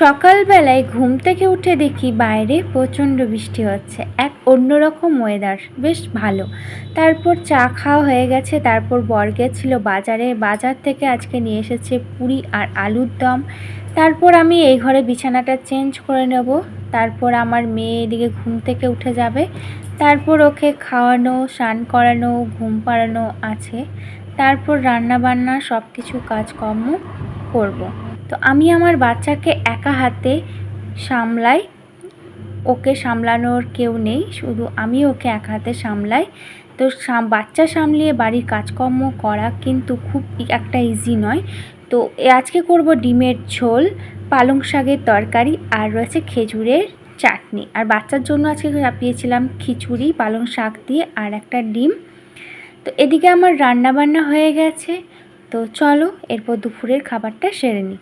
সকালবেলায় ঘুম থেকে উঠে দেখি বাইরে প্রচণ্ড বৃষ্টি হচ্ছে। এক অন্যরকম ওয়েদার বেশ ভালো। তারপর চা খাওয়া হয়ে গেছে, তারপর বর ছিল বাজারে। বাজার থেকে আজকে নিয়ে এসেছে পুরি আর আলুর দম। তারপর আমি এই ঘরে বিছানাটা চেঞ্জ করে নেব। তারপর আমার মেয়ে এদিকে ঘুম থেকে উঠে যাবে। তারপর ওকে খাওয়ানো, স্নান করানো, ঘুম পাড়ানো আছে। তারপর রান্না বান্না সব কিছু কাজকর্ম করব। তো আমি আমার বাচ্চাকে একা হাতে সামলাই, ওকে সামলানোর কেউ নেই, শুধু আমি ওকে একা হাতে সামলাই। তো বাচ্চা সামলিয়ে বাড়ির কাজকর্ম করা কিন্তু খুব একটা ইজি নয়। তো আজকে করব ডিমের ঝোল, পালং শাকের তরকারি আর রয়েছে খেজুরের চাটনি। আর বাচ্চার জন্য আজকে চাপিয়েছিলাম খিচুড়ি, পালং শাক দিয়ে আর একটা ডিম। তো এদিকে আমার রান্না বান্না হয়ে গেছে। তো চলো, এরপর দুপুরের খাবারটা সেরে নিই।